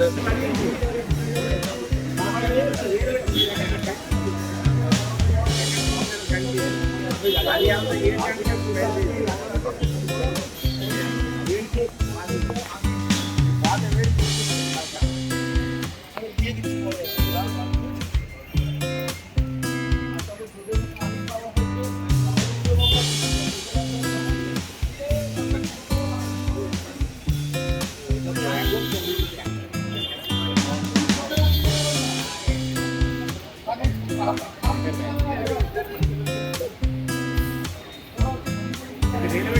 Gracias. নমস্কার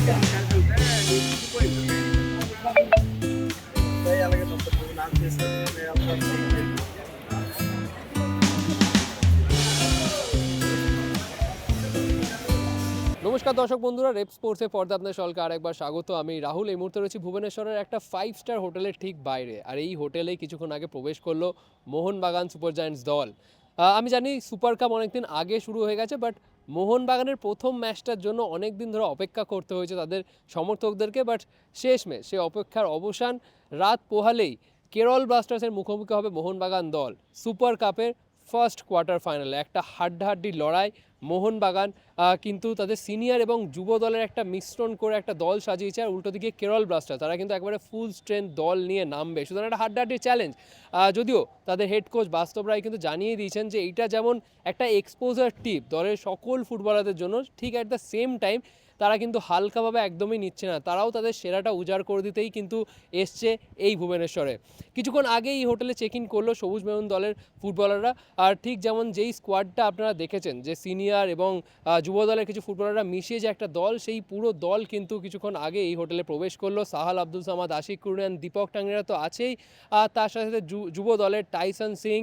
দর্শক বন্ধুরা, রেপ স্পোর্টসে পর্দা আপনাদের সকলকে আরেকবার স্বাগত। আমি রাহুল, এই মুহূর্তে রয়েছি ভুবনেশ্বরের একটা ফাইভ স্টার হোটেলের ঠিক বাইরে। আর এই হোটেলেই কিছুক্ষণ আগে প্রবেশ করল মোহনবাগান সুপার জায়ান্টস দল। আমি জানি সুপার কাপ অনেকদিন আগে শুরু হয়ে গেছে বাট মোহনবাগানের প্রথম ম্যাচটার জন্য অনেক দিন ধরে অপেক্ষা করতে হয়েছে তাদের সমর্থকদেরকে বাট শেষমে সে অপেক্ষার অবসান রাত পোহালেই কেরল ব্লাস্টার্সের মুখোমুখি হবে মোহনবাগান দল। সুপার কাপের ফার্স্ট কোয়ার্টার ফাইনালে একটা হাড্ডাহাড্ডি লড়াই মোহনবাগান কিন্তু তাদের সিনিয়র এবং যুব দলের একটা মিশ্রণ করে একটা দল সাজিয়েছে, আর উল্টো দিকে কেরল ব্লাস্টার তারা কিন্তু একবারে ফুল স্ট্রেংথ দল নিয়ে নামবে। সুতরাং একটা হাড্ডাহাড্ডি চ্যালেঞ্জ যদিও তাদের হেড কোচ বাস্তব রায় কিন্তু জানিয়ে দিয়েছেন যে এইটা যেমন একটা এক্সপোজার টিপ দলের সকল ফুটবলারদের জন্য, ঠিক অ্যাট দ্য সেম টাইম তারা কিন্তু হালকাভাবে একদমই নিচ্ছে না। তারাও তাদের সেরাটা উজাড় করে দিতেই কিন্তু এসছে এই ভুবনেশ্বরে। কিছুক্ষণ আগে এই হোটেলে চেক ইন করল সবুজ মেরুন দলের ফুটবলাররা। আর ঠিক যেমন যেই স্কোয়াডটা আপনারা দেখেছেন, যে সিনিয়র এবং আহ, যুব দলের কিছু ফুটবলাররা মিশিয়ে যে একটা দল সেই পুরো দল কিন্তু কিছুক্ষণ আগে এই হোটেলে প্রবেশ করল। সাহাল আব্দুল সামাদ আশিক কুরনান দীপক টাংরা তো আছেই। আর তার সাথে সাথে যুব দলের টাইসন সিং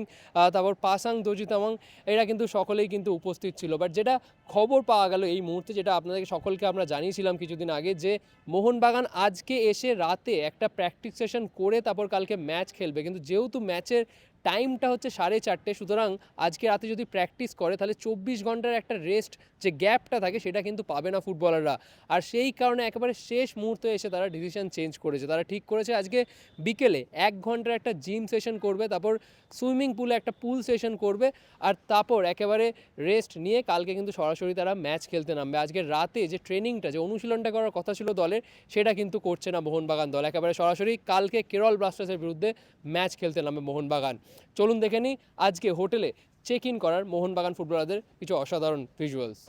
তারপর পাসাং দোজিতামাং এরা কিন্তু সকলেই কিন্তু উপস্থিত ছিল। বাট যেটা খবর পাওয়া গেল এই মুহূর্তে যেটা আপনাদেরকে সকলকে আমরা জানিয়েছিলাম কিছুদিন আগে যে মোহনবাগান আজকে এসে রাতে একটা প্র্যাকটিস সেশন করে তারপর কালকে ম্যাচ খেলবে। কিন্তু যেহেতু ম্যাচের টাইমটা হচ্ছে সাড়ে চারটে। সুতরাং আজকে রাতে যদি প্র্যাকটিস করে, তাহলে চব্বিশ ঘণ্টার একটা রেস্ট যে গ্যাপটা থাকে, সেটা কিন্তু পাবে না ফুটবলাররা আর সেই কারণে একেবারে শেষ মুহূর্তে এসে তারা ডিসিশন চেঞ্জ করেছে। তারা ঠিক করেছে, আজকে বিকেলে এক ঘণ্টার একটা জিম সেশন করবে, তারপর সুইমিং পুলে একটা পুল সেশন করবে, আর তারপর একেবারে রেস্ট নিয়ে কালকে কিন্তু সরাসরি তারা ম্যাচ খেলতে নামবে। আজকে রাতে যে ট্রেনিংটা যে অনুশীলনটা করার কথা ছিল দলের, সেটা কিন্তু করছে না মোহনবাগান দল। একেবারে সরাসরি কালকে কেরল ব্লাস্টার্সের বিরুদ্ধে ম্যাচ খেলতে নামবে মোহনবাগান। চলুন দেখে নিই আজকে হোটেলে চেক ইন করার মোহনবাগান ফুটবলারদের কিছু অসাধারণ ভিজুয়ালস